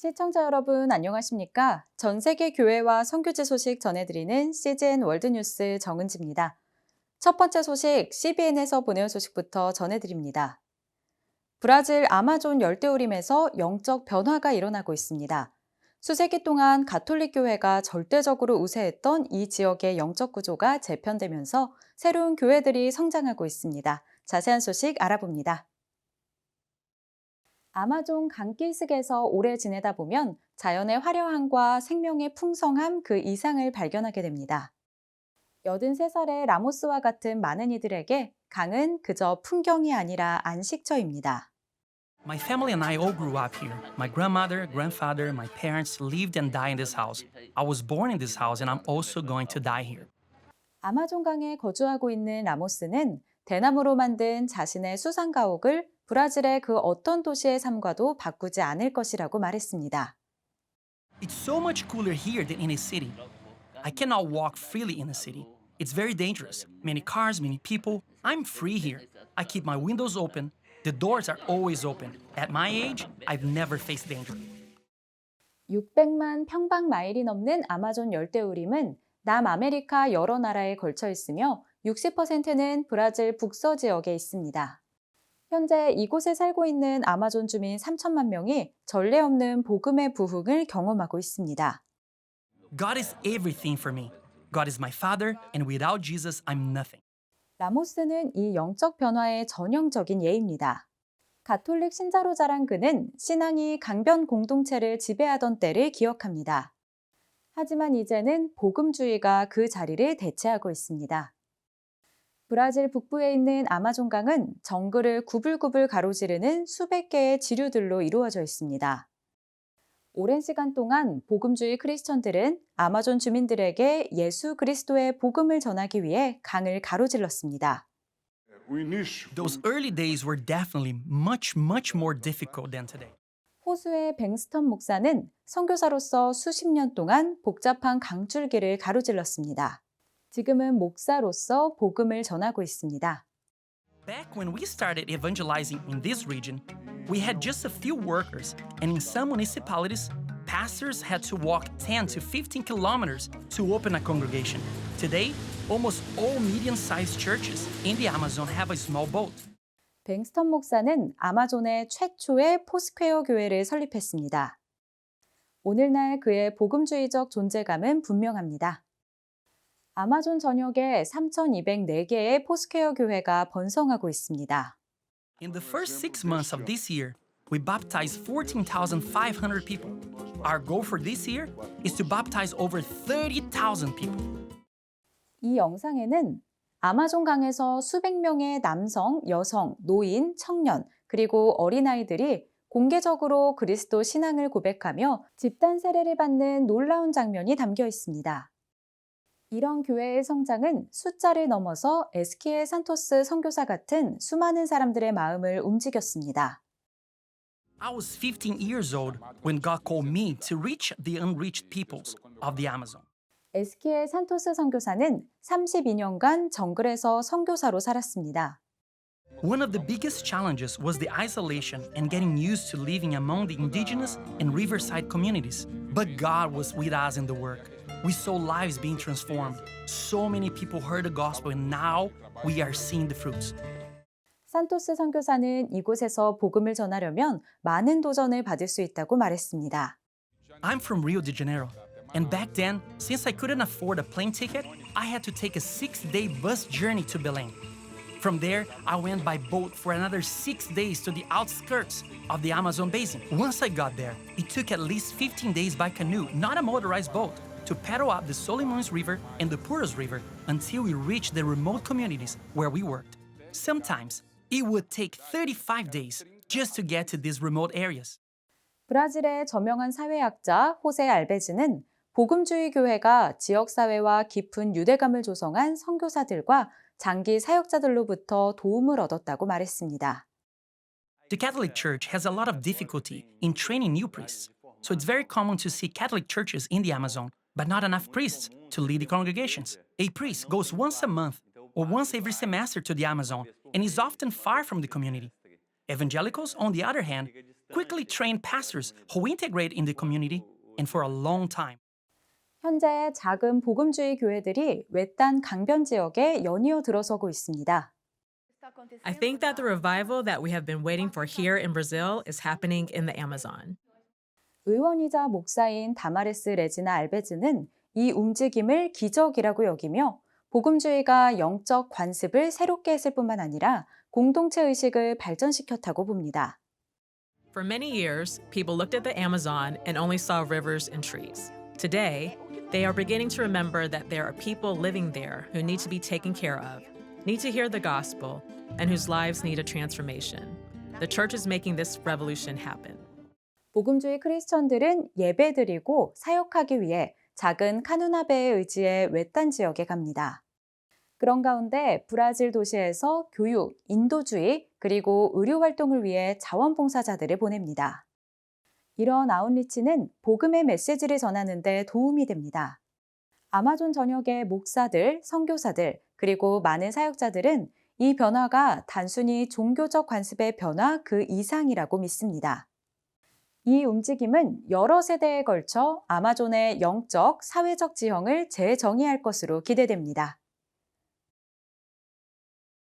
시청자 여러분 안녕하십니까? 전 세계 교회와 선교지 소식 전해드리는 CGN 월드뉴스 정은지입니다. 첫 번째 소식 CBN에서 보내온 소식부터 전해드립니다. 브라질 아마존 열대우림에서 영적 변화가 일어나고 있습니다. 수세기 동안 가톨릭 교회가 절대적으로 우세했던 이 지역의 영적 구조가 재편되면서 새로운 교회들이 성장하고 있습니다. 자세한 소식 알아봅니다. 아마존 강길슥에서 오래 지내다 보면 자연의 화려함과 생명의 풍성함 그 이상을 발견하게 됩니다. 83살의 라모스와 같은 많은 이들에게 강은 그저 풍경이 아니라 안식처입니다. My family and I all grew up here. My grandmother, grandfather, my parents lived and died in this house. I was born in this house and I'm also going to die here. 아마존 강에 거주하고 있는 라모스는 대나무로 만든 자신의 수상 가옥을 브라질의 그 어떤 도시의 삶과도 바꾸지 않을 것이라고 말했습니다. It's so much cooler here than in a city. I cannot walk freely in a city. It's very dangerous. Many cars, many people. I'm free here. I keep my windows open. The doors are always open. At my age, I've never faced danger. 600만 평방 마일이 넘는 아마존 열대우림은 남아메리카 여러 나라에 걸쳐 있으며 60%는 브라질 북서 지역에 있습니다. 현재 이곳에 살고 있는 아마존 주민 3천만 명이 전례 없는 복음의 부흥을 경험하고 있습니다. God is everything for me. God is my father, and without Jesus, I'm nothing. 라모스는 이 영적 변화의 전형적인 예입니다. 가톨릭 신자로 자란 그는 신앙이 강변 공동체를 지배하던 때를 기억합니다. 하지만 이제는 복음주의가 그 자리를 대체하고 있습니다. 브라질 북부에 있는 아마존강은 정글을 구불구불 가로지르는 수백 개의 지류들로 이루어져 있습니다. 오랜 시간 동안 복음주의 크리스천들은 아마존 주민들에게 예수 그리스도의 복음을 전하기 위해 강을 가로질렀습니다. Those early days were definitely much, much more difficult than today. 호수의 뱅스턴 목사는 선교사로서 수십 년 동안 복잡한 강줄기를 가로질렀습니다. 지금은 목사로서 복음을 전하고 있습니다. Back when we started evangelizing in this region, we had just a few workers, and in some municipalities, pastors had to walk 10 to 15 kilometers to open a congregation. Today, almost all medium sized churches in the Amazon have a small boat. 뱅스턴 목사는 아마존의 최초의 포스퀘어 교회를 설립했습니다. 오늘날 그의 복음주의적 존재감은 분명합니다. 아마존 전역에 3,204개의 포스퀘어 교회가 번성하고 있습니다. In the first six months of this year, we baptized 14,500 people. Our goal for this year is to baptize over 30,000 people. 이 영상에는 아마존 강에서 수백 명의 남성, 여성, 노인, 청년, 그리고 어린아이들이 공개적으로 그리스도 신앙을 고백하며 집단 세례를 받는 놀라운 장면이 담겨 있습니다. 이런 교회의 성장은 숫자를 넘어서 에스키에 산토스 선교사 같은 수많은 사람들의 마음을 움직였습니다. I was 15 years old when God called me to reach the unreached peoples of the Amazon. 에스키에 산토스 선교사는 32년간 정글에서 선교사로 살았습니다. One of the biggest challenges was the isolation and getting used to living among the indigenous and riverside communities. But God was with us in the work. We saw lives being transformed. So many people heard the gospel, and now we are seeing the fruits. 산토스 선교사는 이곳에서 복음을 전하려면 많은 도전을 받을 수 있다고 말했습니다. I'm from Rio de Janeiro, and back then, since I couldn't afford a plane ticket, I had to take a six day bus journey to Belém. From there, I went by boat for another six days to the outskirts of the Amazon basin. Once I got there, it took at least 15 days by canoe, not a motorized boat, to paddle up the Solimões River and the Puros River until we reached the remote communities where we worked. Sometimes, it would take 35 days just to get to these remote areas. 브라질의 저명한 사회학자 호세 알베즈는 복음주의 교회가 지역사회와 깊은 유대감을 조성한 선교사들과 장기 사역자들로부터 도움을 얻었다고 말했습니다. The Catholic Church has a lot of difficulty in training new priests, so it's very common to see Catholic churches in the Amazon, but not enough priests to lead the congregations. A priest goes once a month or once every semester to the Amazon and is often far from the community. Evangelicals, on the other hand, quickly train pastors who integrate in the community and for a long time. 현재 작은 복음주의 교회들이 외딴 강변 지역에 연이어 들어서고 있습니다. I think that the revival that we have been waiting for here in Brazil is happening in the Amazon. 의원이자 목사인 다마레스 레지나 알베즈는 이 움직임을 기적이라고 여기며 복음주의가 영적 관습을 새롭게 했을 뿐만 아니라 공동체 의식을 발전시켰다고 봅니다. For many years, people looked at the Amazon and only saw rivers and trees. Today, they are beginning to remember that there are people living there who need to be taken care of, need to hear the gospel, and whose lives need a transformation. The church is making this revolution happen. 복음주의 크리스천들은 예배드리고 사역하기 위해 작은 카누나베의 의지에 외딴 지역에 갑니다. 그런 가운데 브라질 도시에서 교육, 인도주의, 그리고 의료 활동을 위해 자원봉사자들을 보냅니다. 이런 아웃리치는 복음의 메시지를 전하는 데 도움이 됩니다. 아마존 전역의 목사들, 선교사들, 그리고 많은 사역자들은 이 변화가 단순히 종교적 관습의 변화 그 이상이라고 믿습니다. 이 움직임은 여러 세대에 걸쳐 아마존의 영적, 사회적 지형을 재정의할 것으로 기대됩니다.